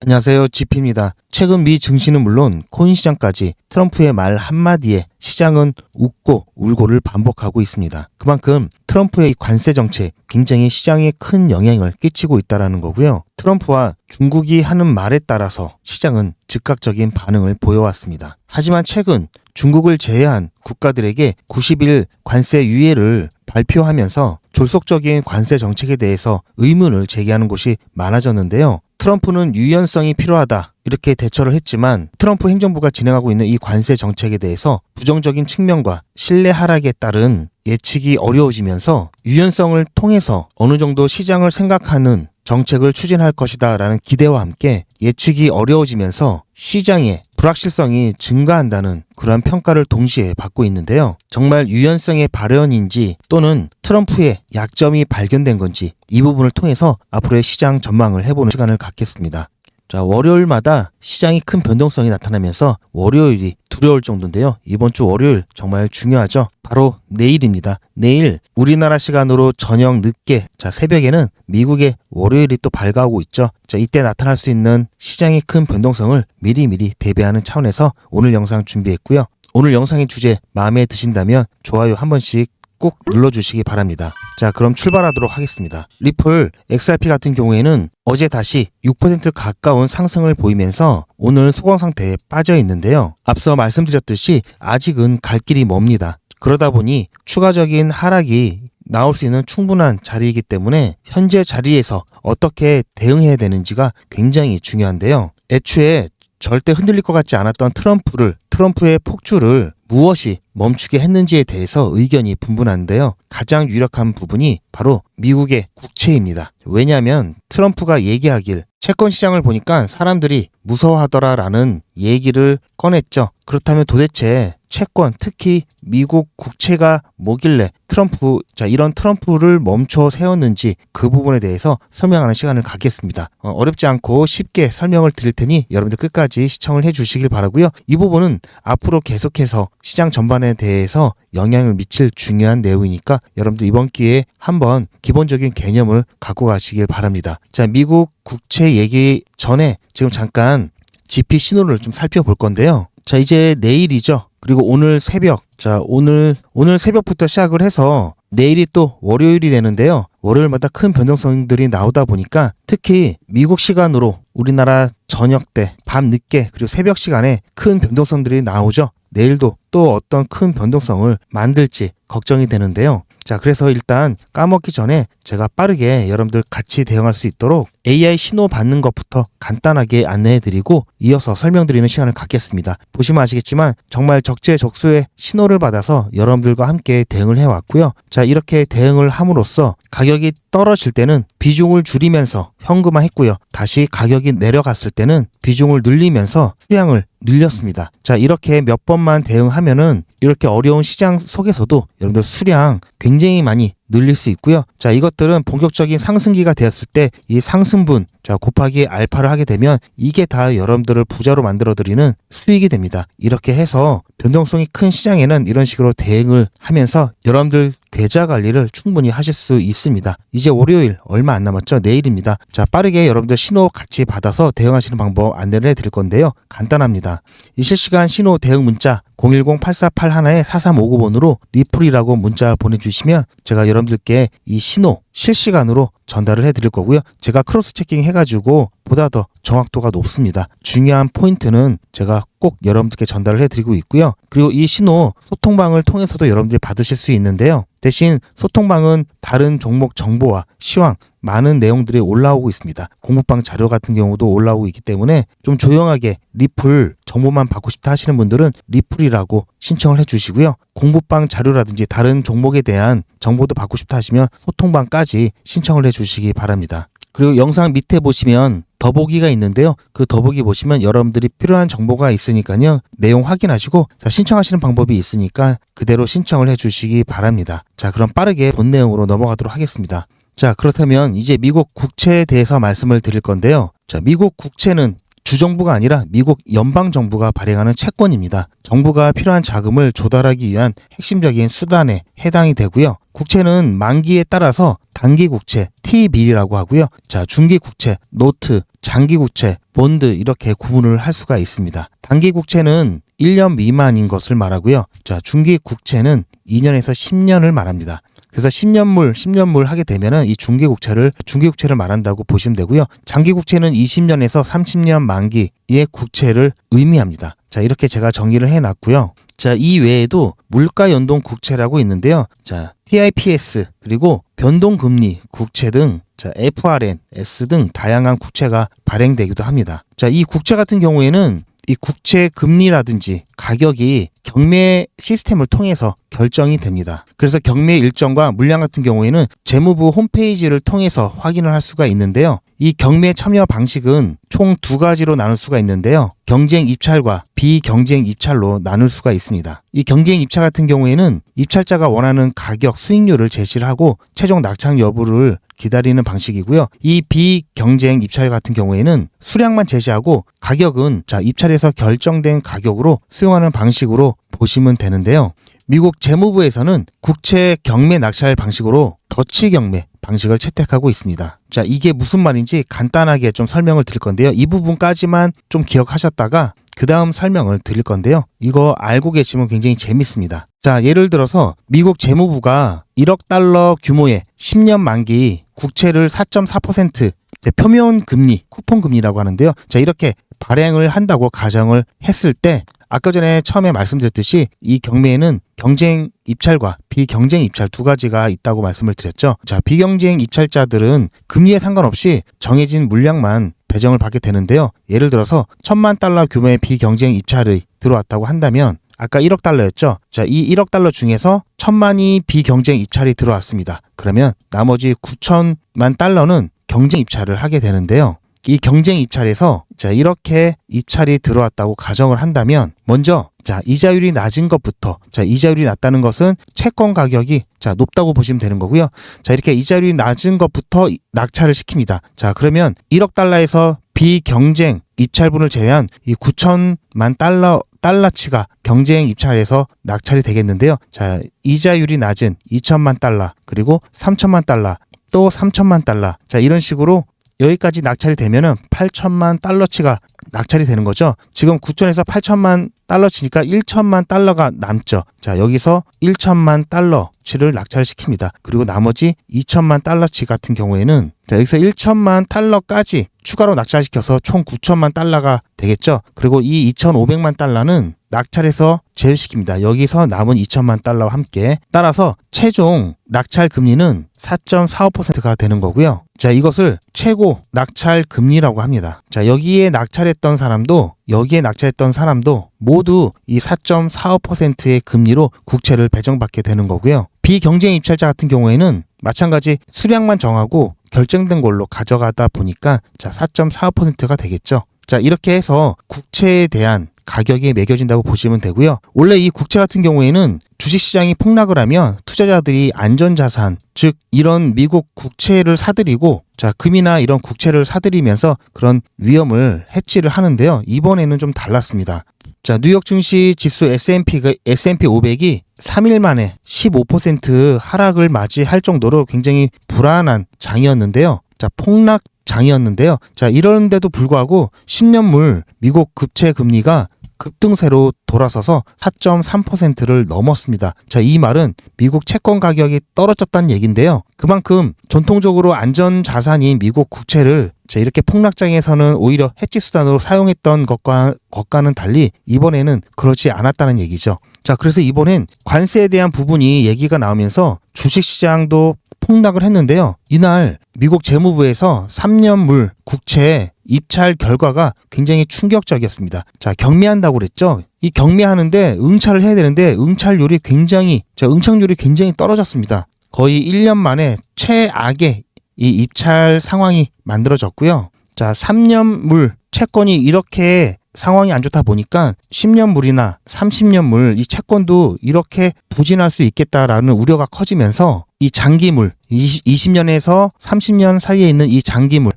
안녕하세요. GP입니다. 최근 미 증시는 물론 코인 시장까지 트럼프의 말 한마디에 시장은 웃고 울고를 반복하고 있습니다. 그만큼 트럼프의 이 관세 정책 굉장히 시장에 큰 영향을 끼치고 있다라는 거고요. 트럼프와 중국이 하는 말에 따라서 시장은 즉각적인 반응을 보여왔습니다. 하지만 최근 중국을 제외한 국가들에게 90일 관세 유예를 발표하면서 졸속적인 관세 정책에 대해서 의문을 제기하는 곳이 많아졌는데요. 트럼프는 유연성이 필요하다 이렇게 대처를 했지만 트럼프 행정부가 진행하고 있는 이 관세 정책에 대해서 부정적인 측면과 신뢰 하락에 따른 예측이 어려워지면서 유연성을 통해서 어느 정도 시장을 생각하는 정책을 추진할 것이다 라는 기대와 함께 예측이 어려워지면서 시장의 불확실성이 증가한다는 그러한 평가를 동시에 받고 있는데요. 정말 유연성의 발현인지 또는 트럼프의 약점이 발견된 건지 이 부분을 통해서 앞으로의 시장 전망을 해보는 시간을 갖겠습니다. 자, 월요일마다 시장이 큰 변동성이 나타나면서 월요일이 두려울 정도인데요. 이번 주 월요일 정말 중요하죠. 바로 내일입니다. 내일 우리나라 시간으로 저녁 늦게 자, 새벽에는 미국의 월요일이 또 밝아오고 있죠. 자, 이때 나타날 수 있는 시장의 큰 변동성을 미리미리 대비하는 차원에서 오늘 영상 준비했고요. 오늘 영상의 주제 마음에 드신다면 좋아요 한 번씩 꼭 눌러주시기 바랍니다. 자, 그럼 출발하도록 하겠습니다. 리플 XRP 같은 경우에는 어제 다시 6% 가까운 상승을 보이면서 오늘 소강 상태에 빠져 있는데요. 앞서 말씀드렸듯이 아직은 갈 길이 멉니다. 그러다 보니 추가적인 하락이 나올 수 있는 충분한 자리이기 때문에 현재 자리에서 어떻게 대응해야 되는지가 굉장히 중요한데요. 애초에 절대 흔들릴 것 같지 않았던 트럼프를 트럼프의 폭주를 무엇이 멈추게 했는지에 대해서 의견이 분분한데요. 가장 유력한 부분이 바로 미국의 국채입니다. 왜냐하면 트럼프가 얘기하길 채권 시장을 보니까 사람들이 무서워하더라라는 얘기를 꺼냈죠. 그렇다면 도대체 채권, 특히 미국 국채가 뭐길래 트럼프, 자, 이런 트럼프를 멈춰 세웠는지 그 부분에 대해서 설명하는 시간을 갖겠습니다. 어, 어렵지 않고 쉽게 설명을 드릴 테니 여러분들 끝까지 시청을 해 주시길 바라고요. 이 부분은 앞으로 계속해서 시장 전반에 대해서 영향을 미칠 중요한 내용이니까 여러분들 이번 기회에 한번 기본적인 개념을 갖고 가시길 바랍니다. 자, 미국 국채 얘기 전에 지금 잠깐 GP 신호를 좀 살펴볼 건데요. 자, 이제 내일이죠. 그리고 오늘 새벽. 자, 오늘, 오늘 새벽부터 시작을 해서 내일이 또 월요일이 되는데요. 월요일마다 큰 변동성들이 나오다 보니까 특히 미국 시간으로 우리나라 저녁 때, 밤 늦게, 그리고 새벽 시간에 큰 변동성들이 나오죠. 내일도 또 어떤 큰 변동성을 만들지 걱정이 되는데요. 자, 그래서 일단 까먹기 전에 제가 빠르게 여러분들 같이 대응할 수 있도록 AI 신호 받는 것부터 간단하게 안내해 드리고 이어서 설명드리는 시간을 갖겠습니다. 보시면 아시겠지만 정말 적재적소의 신호를 받아서 여러분들과 함께 대응을 해 왔고요. 자, 이렇게 대응을 함으로써 가격이 떨어질 때는 비중을 줄이면서 현금화 했고요. 다시 가격이 내려갔을 때는 비중을 늘리면서 수량을 늘렸습니다. 자, 이렇게 몇 번만 대응하면은 이렇게 어려운 시장 속에서도 여러분들 수량 굉장히 많이 늘릴 수 있고요. 자, 이것들은 본격적인 상승기가 되었을 때 이 상승분 자, 곱하기 알파를 하게 되면 이게 다 여러분들을 부자로 만들어 드리는 수익이 됩니다. 이렇게 해서 변동성이 큰 시장에는 이런 식으로 대응을 하면서 여러분들 계좌 관리를 충분히 하실 수 있습니다. 이제 월요일 얼마 안 남았죠? 내일입니다. 자, 빠르게 여러분들 신호 같이 받아서 대응하시는 방법 안내를 해 드릴 건데요. 간단합니다. 이 실시간 신호 대응 문자 010-8481에 4359번으로 리플이라고 문자 보내주시면 제가 여러분들께 이 신호 실시간으로 전달을 해드릴 거고요. 제가 크로스 체킹 해가지고 보다 더 정확도가 높습니다. 중요한 포인트는 제가 꼭 여러분들께 전달을 해드리고 있고요. 그리고 이 신호 소통방을 통해서도 여러분들이 받으실 수 있는데요. 대신 소통방은 다른 종목 정보와 시황 많은 내용들이 올라오고 있습니다. 공부방 자료 같은 경우도 올라오고 있기 때문에 좀 조용하게 리플 정보만 받고 싶다 하시는 분들은 리플이라고 신청을 해주시고요. 공부방 자료라든지 다른 종목에 대한 정보도 받고 싶다 하시면 소통방까지 신청을 해주시기 바랍니다. 그리고 영상 밑에 보시면 더보기가 있는데요. 그 더보기 보시면 여러분들이 필요한 정보가 있으니까요. 내용 확인하시고 자, 신청하시는 방법이 있으니까 그대로 신청을 해주시기 바랍니다. 자, 그럼 빠르게 본 내용으로 넘어가도록 하겠습니다. 자, 그렇다면 이제 미국 국채에 대해서 말씀을 드릴 건데요. 자, 미국 국채는 주정부가 아니라 미국 연방 정부가 발행하는 채권입니다. 정부가 필요한 자금을 조달하기 위한 핵심적인 수단에 해당이 되고요. 국채는 만기에 따라서 단기 국채, T빌이라고 하고요. 자, 중기 국채, 노트, 장기 국채, 본드 이렇게 구분을 할 수가 있습니다. 단기 국채는 1년 미만인 것을 말하고요. 자, 중기 국채는 2년에서 10년을 말합니다. 그래서 10년물, 10년물 하게 되면은 이 중기국채를 중기국채를 말한다고 보시면 되고요. 장기국채는 20년에서 30년 만기의 국채를 의미합니다. 자, 이렇게 제가 정리를 해 놨고요. 자, 이 외에도 물가 연동 국채라고 있는데요. 자, TIPS 그리고 변동금리 국채 등 자, FRN, S 등 다양한 국채가 발행되기도 합니다. 자, 이 국채 같은 경우에는 이 국채 금리라든지 가격이 경매 시스템을 통해서 결정이 됩니다. 그래서 경매 일정과 물량 같은 경우에는 재무부 홈페이지를 통해서 확인을 할 수가 있는데요. 이 경매 참여 방식은 총 두 가지로 나눌 수가 있는데요. 경쟁 입찰과 비경쟁 입찰로 나눌 수가 있습니다. 이 경쟁 입찰 같은 경우에는 입찰자가 원하는 가격, 수익률을 제시를 하고 최종 낙찰 여부를 기다리는 방식이고요. 이 비경쟁 입찰 같은 경우에는 수량만 제시하고 가격은 자 입찰에서 결정된 가격으로 수용하는 방식으로 보시면 되는데요. 미국 재무부에서는 국채 경매 낙찰 방식으로 더치 경매 방식을 채택하고 있습니다. 자, 이게 무슨 말인지 간단하게 좀 설명을 드릴 건데요. 이 부분까지만 좀 기억하셨다가 그 다음 설명을 드릴 건데요. 이거 알고 계시면 굉장히 재밌습니다. 자, 예를 들어서 미국 재무부가 1억 달러 규모의 10년 만기 국채를 4.4% 표면 금리, 쿠폰 금리라고 하는데요. 자, 이렇게 발행을 한다고 가정을 했을 때 아까 전에 처음에 말씀드렸듯이 이 경매에는 경쟁 입찰과 비경쟁 입찰 두 가지가 있다고 말씀을 드렸죠. 자, 비경쟁 입찰자들은 금리에 상관없이 정해진 물량만 배정을 받게 되는데요. 예를 들어서 천만 달러 규모의 비경쟁 입찰이 들어왔다고 한다면 아까 1억 달러였죠. 자, 이 1억 달러 중에서 천만이 비경쟁 입찰이 들어왔습니다. 그러면 나머지 9천만 달러는 경쟁 입찰을 하게 되는데요. 이 경쟁 입찰에서 자 이렇게 입찰이 들어왔다고 가정을 한다면 먼저 자 이자율이 낮은 것부터 자 이자율이 낮다는 것은 채권 가격이 자 높다고 보시면 되는 거고요. 자 이렇게 이자율이 낮은 것부터 낙찰을 시킵니다. 자 그러면 1억 달러에서 비경쟁 입찰분을 제외한 이 9천만 달러 달러치가 경쟁 입찰에서 낙찰이 되겠는데요. 자 이자율이 낮은 2천만 달러 그리고 3천만 달러 또 3천만 달러 자 이런 식으로 여기까지 낙찰이 되면은 8천만 달러치가 낙찰이 되는 거죠. 지금 9천에서 8천만 달러 치니까 1천만 달러가 남죠. 자, 여기서 1천만 달러 치를 낙찰 시킵니다. 그리고 나머지 2천만 달러치 같은 경우에는 자, 여기서 1천만 달러까지 추가로 낙찰시켜서 총 9천만 달러가 되겠죠. 그리고 이 2,500만 달러는 낙찰해서 제외시킵니다. 여기서 남은 2천만 달러와 함께 따라서 최종 낙찰 금리는 4.45%가 되는 거고요. 자, 이것을 최고 낙찰 금리라고 합니다. 자, 여기에 낙찰했던 사람도 여기에 낙찰했던 사람도 모두 이 4.45%의 금리로 국채를 배정받게 되는 거고요. 비경쟁 입찰자 같은 경우에는 마찬가지 수량만 정하고 결정된 걸로 가져가다 보니까 자, 4.45%가 되겠죠. 자, 이렇게 해서 국채에 대한 가격이 매겨진다고 보시면 되고요. 원래 이 국채 같은 경우에는 주식시장이 폭락을 하면 투자자들이 안전자산, 즉 이런 미국 국채를 사들이고 자 금이나 이런 국채를 사들이면서 그런 위험을 해치를 하는데요. 이번에는 좀 달랐습니다. 자 뉴욕 증시 지수 S&P S&P 500이 3일 만에 15% 하락을 맞이할 정도로 굉장히 불안한 장이었는데요. 자 폭락 장이었는데요. 자 이런데도 불구하고 10년물 미국 국채 금리가 급등세로 돌아서서 4.3%를 넘었습니다. 자, 이 말은 미국 채권 가격이 떨어졌다는 얘기인데요. 그만큼 전통적으로 안전 자산인 미국 국채를 자, 이렇게 폭락장에서는 오히려 해지 수단으로 사용했던 것과 것과는 달리 이번에는 그렇지 않았다는 얘기죠. 자, 그래서 이번엔 관세에 대한 부분이 얘기가 나오면서 주식 시장도 폭락을 했는데요. 이날 미국 재무부에서 3년물 국채 입찰 결과가 굉장히 충격적이었습니다. 자, 경매한다고 그랬죠? 이 경매하는데 응찰을 해야 되는데 응찰률이 굉장히, 자, 응찰률이 굉장히 떨어졌습니다. 거의 1년 만에 최악의 이 입찰 상황이 만들어졌고요. 자, 3년물 채권이 이렇게 상황이 안 좋다 보니까 10년 물이나 30년 물 이 채권도 이렇게 부진할 수 있겠다라는 우려가 커지면서 이 장기물 20, 년에서 30년 사이에 있는 이 장기물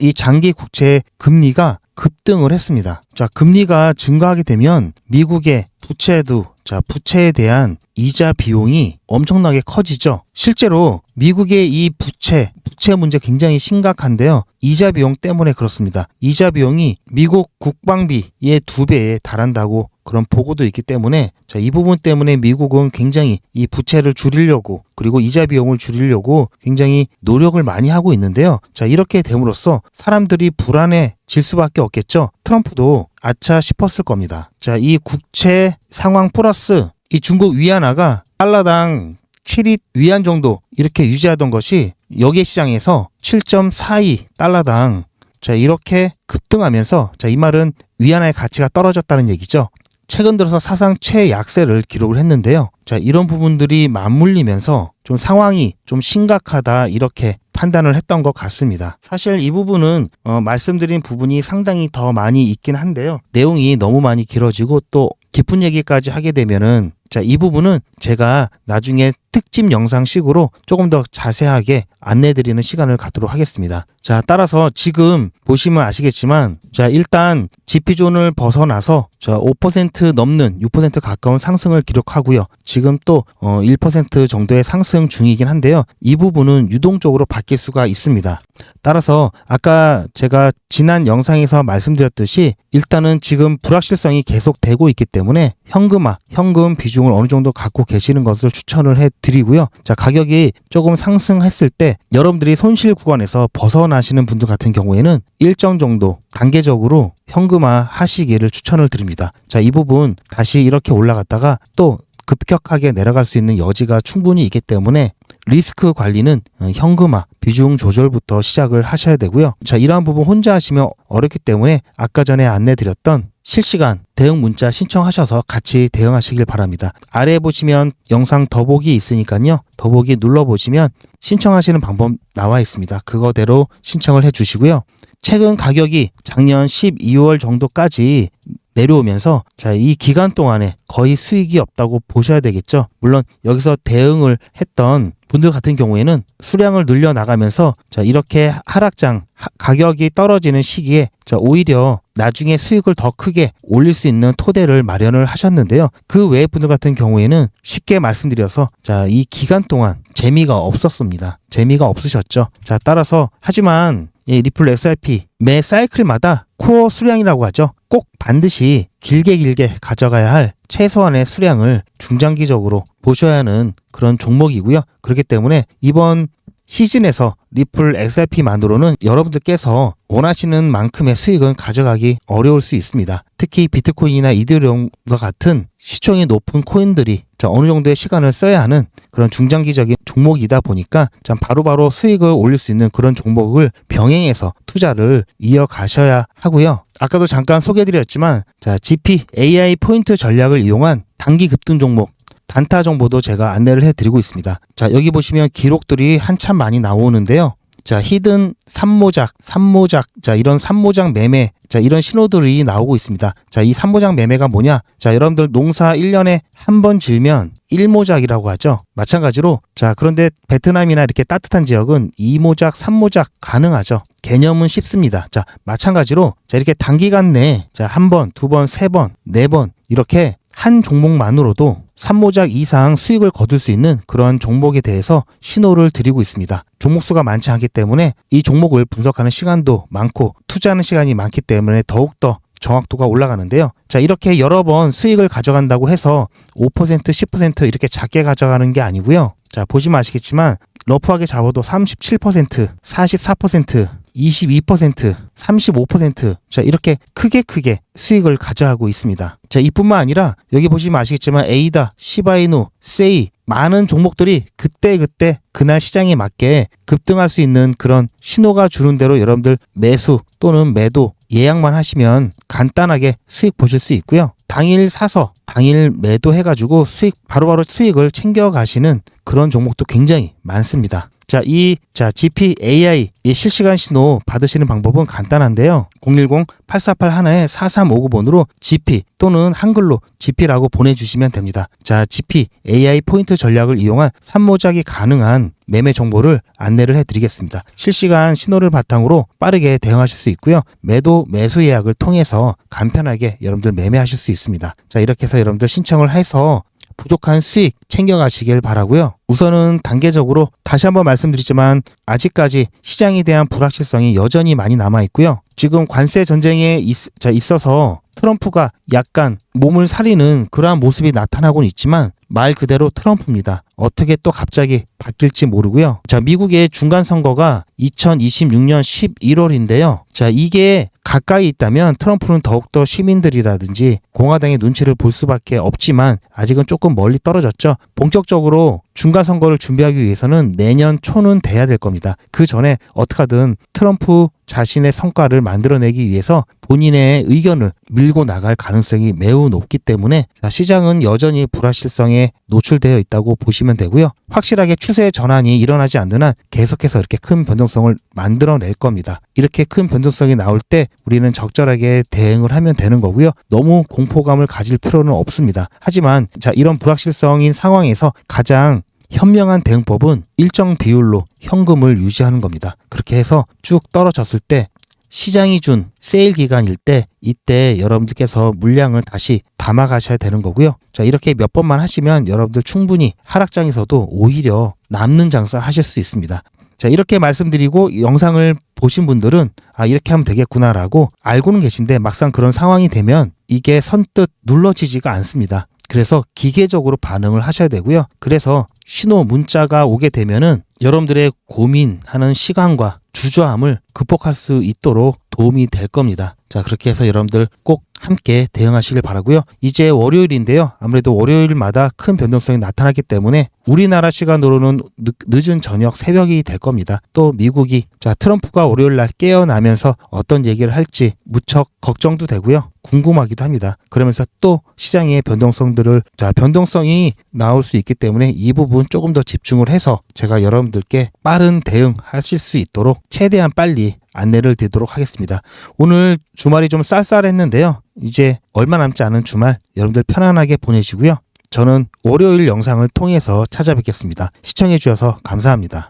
이 장기 국채 금리가 급등을 했습니다. 자, 금리가 증가하게 되면 미국의 부채도 자, 부채에 대한 이자 비용이 엄청나게 커지죠. 실제로 미국의 이 부채, 부채 문제 굉장히 심각한데요. 이자 비용 때문에 그렇습니다. 이자 비용이 미국 국방비의 두 배에 달한다고 그런 보고도 있기 때문에 자, 이 부분 때문에 미국은 굉장히 이 부채를 줄이려고 그리고 이자 비용을 줄이려고 굉장히 노력을 많이 하고 있는데요. 자, 이렇게 됨으로써 사람들이 불안해질 수밖에 없겠죠. 트럼프도 아차 싶었을 겁니다. 자, 이 국채 상황 플러스 이 중국 위안화가 달러당 7위 위안 정도 이렇게 유지하던 것이 여기 시장에서 7.42 달러당 자 이렇게 급등하면서 자 이 말은 위안화의 가치가 떨어졌다는 얘기죠. 최근 들어서 사상 최약세를 기록을 했는데요. 자 이런 부분들이 맞물리면서 좀 상황이 좀 심각하다 이렇게 판단을 했던 것 같습니다. 사실 이 부분은 어, 말씀드린 부분이 상당히 더 많이 있긴 한데요. 내용이 너무 많이 길어지고 또 깊은 얘기까지 하게 되면은 자, 이 부분은 제가 나중에 특집 영상식으로 조금 더 자세하게 안내 드리는 시간을 갖도록 하겠습니다. 자, 따라서 지금 보시면 아시겠지만 자, 일단 지피존을 벗어나서 자, 5% 넘는 6% 가까운 상승을 기록하고요. 지금 또 어, 1% 정도의 상승 중이긴 한데요. 이 부분은 유동적으로 바뀔 수가 있습니다. 따라서 아까 제가 지난 영상에서 말씀드렸듯이 일단은 지금 불확실성이 계속 되고 있기 때문에 현금화, 현금 비중 을 어느 정도 갖고 계시는 것을 추천을 해 드리고요. 자, 가격이 조금 상승했을 때 여러분들이 손실 구간에서 벗어나시는 분들 같은 경우에는 일정 정도 단계적으로 현금화 하시기를 추천을 드립니다. 자, 이 부분 다시 이렇게 올라갔다가 또 급격하게 내려갈 수 있는 여지가 충분히 있기 때문에 리스크 관리는 어, 현금화 비중 조절부터 시작을 하셔야 되고요. 자, 이러한 부분 혼자 하시면 어렵기 때문에 아까 전에 안내 드렸던 실시간 대응 문자 신청하셔서 같이 대응하시길 바랍니다. 아래에 보시면 영상 더보기 있으니까요. 더보기 눌러보시면 신청하시는 방법 나와 있습니다. 그거대로 신청을 해 주시고요. 최근 가격이 작년 12월 정도까지 내려오면서 자, 이 기간 동안에 거의 수익이 없다고 보셔야 되겠죠. 물론 여기서 대응을 했던 분들 같은 경우에는 수량을 늘려 나가면서 자, 이렇게 하락장 하- 가격이 떨어지는 시기에 자, 오히려 나중에 수익을 더 크게 올릴 수 있는 토대를 마련을 하셨는데요. 그 외의 분들 같은 경우에는 쉽게 말씀드려서 자, 이 기간 동안 재미가 없었습니다. 재미가 없으셨죠. 자, 따라서 하지만 이 리플 SRP 매 사이클마다 코어 수량이라고 하죠. 꼭 반드시 길게 길게 가져가야 할 최소한의 수량을 중장기적으로 보셔야 하는 그런 종목이고요. 그렇기 때문에 이번 시즌에서 리플 XRP만으로는 여러분들께서 원하시는 만큼의 수익은 가져가기 어려울 수 있습니다. 특히 비트코인이나 이더리움과 같은 시총이 높은 코인들이 자, 어느 정도의 시간을 써야 하는 그런 중장기적인 종목이다 보니까 참 바로바로 수익을 올릴 수 있는 그런 종목을 병행해서 투자를 이어가셔야 하고요. 아까도 잠깐 소개해드렸지만 자, GP AI 포인트 전략을 이용한 단기 급등 종목 단타 정보도 제가 안내를 해드리고 있습니다. 자, 여기 보시면 기록들이 한참 많이 나오는데요. 자, 히든 삼모작, 삼모작, 자, 이런 삼모작 매매, 자, 이런 신호들이 나오고 있습니다. 자, 이 삼모작 매매가 뭐냐? 자, 여러분들 농사 1년에 한번 지으면 1모작이라고 하죠. 마찬가지로, 자, 그런데 베트남이나 이렇게 따뜻한 지역은 2모작, 3모작 가능하죠. 개념은 쉽습니다. 자, 마찬가지로, 자, 이렇게 단기간 내에, 자, 한 번, 두 번, 세 번, 네 번, 이렇게 한 종목만으로도 3모작 이상 수익을 거둘 수 있는 그런 종목에 대해서 신호를 드리고 있습니다. 종목 수가 많지 않기 때문에 이 종목을 분석하는 시간도 많고 투자하는 시간이 많기 때문에 더욱더 정확도가 올라가는데요. 자, 이렇게 여러 번 수익을 가져간다고 해서 5%, 10% 이렇게 작게 가져가는 게 아니고요. 자, 보시면 아시겠지만 러프하게 잡아도 37%, 44%, 22%, 35%, 자, 이렇게 크게 크게 수익을 가져가고 있습니다. 자, 이뿐만 아니라 여기 보시면 아시겠지만 에이다, 시바이누, 세이, 많은 종목들이 그때 그때 그날 시장에 맞게 급등할 수 있는 그런 신호가 주는 대로 여러분들 매수 또는 매도 예약만 하시면 간단하게 수익 보실 수 있고요. 당일 사서 당일 매도해가지고 수익 바로바로 수익을 챙겨 가시는 그런 종목도 굉장히 많습니다. 자, 이, 자, GPAI, 이 실시간 신호 받으시는 방법은 간단한데요. 010-8481-4359번으로 GP 또는 한글로 GP라고 보내주시면 됩니다. 자, GP AI 포인트 전략을 이용한 산모작이 가능한 매매 정보를 안내를 해드리겠습니다. 실시간 신호를 바탕으로 빠르게 대응하실 수 있고요. 매도 매수 예약을 통해서 간편하게 여러분들 매매하실 수 있습니다. 자, 이렇게 해서 여러분들 신청을 해서 부족한 수익 챙겨가시길 바라고요. 우선은 단계적으로 다시 한번 말씀드리지만 아직까지 시장에 대한 불확실성이 여전히 많이 남아 있고요. 지금 관세 전쟁에 있, 자, 있어서 트럼프가 약간 몸을 사리는 그러한 모습이 나타나고는 있지만 말 그대로 트럼프입니다. 어떻게 또 갑자기 바뀔지 모르고요. 자, 미국의 중간 선거가 2026년 11월인데요. 자, 이게 가까이 있다면 트럼프는 더욱더 시민들이라든지 공화당의 눈치를 볼 수밖에 없지만 아직은 조금 멀리 떨어졌죠. 본격적으로 중간 선거를 준비하기 위해서는 내년 초는 돼야 될 겁니다. 그 전에 어떻게든 트럼프 자신의 성과를 만들어내기 위해서 본인의 의견을 밀고 나갈 가능성이 매우 높기 때문에 자, 시장은 여전히 불확실성에 노출되어 있다고 보시면 되고요. 확실하게 추세 전환이 일어나지 않는 한 계속해서 이렇게 큰 변동성을 만들어낼 겁니다. 이렇게 큰 변동성이 나올 때 우리는 적절하게 대응을 하면 되는 거고요. 너무 공포감을 가질 필요는 없습니다. 하지만 자 이런 불확실성인 상황에서 가장 현명한 대응법은 일정 비율로 현금을 유지하는 겁니다. 그렇게 해서 쭉 떨어졌을 때 시장이 준 세일 기간일 때 이때 여러분들께서 물량을 다시 담아 가셔야 되는 거고요. 자, 이렇게 몇 번만 하시면 여러분들 충분히 하락장에서도 오히려 남는 장사 하실 수 있습니다. 자, 이렇게 말씀드리고 영상을 보신 분들은 아, 이렇게 하면 되겠구나라고 알고는 계신데 막상 그런 상황이 되면 이게 선뜻 눌러지지가 않습니다. 그래서 기계적으로 반응을 하셔야 되고요. 그래서 신호 문자가 오게 되면은 여러분들의 고민하는 시간과 주저함을 극복할 수 있도록 도움이 될 겁니다. 자, 그렇게 해서 여러분들 꼭 함께 대응하시길 바라고요. 이제 월요일인데요. 아무래도 월요일마다 큰 변동성이 나타나기 때문에 우리나라 시간으로는 늦, 늦은 저녁 새벽이 될 겁니다. 또 미국이 자, 트럼프가 월요일 날 깨어나면서 어떤 얘기를 할지 무척 걱정도 되고요. 궁금하기도 합니다. 그러면서 또 시장의 변동성들을 자, 변동성이 나올 수 있기 때문에 이 부분 조금 더 집중을 해서 제가 여러분들께 빠른 대응하실 수 있도록 최대한 빨리 안내를 드리도록 하겠습니다. 오늘 주말이 좀 쌀쌀했는데요. 이제 얼마 남지 않은 주말 여러분들 편안하게 보내시고요. 저는 월요일 영상을 통해서 찾아뵙겠습니다. 시청해 주셔서 감사합니다.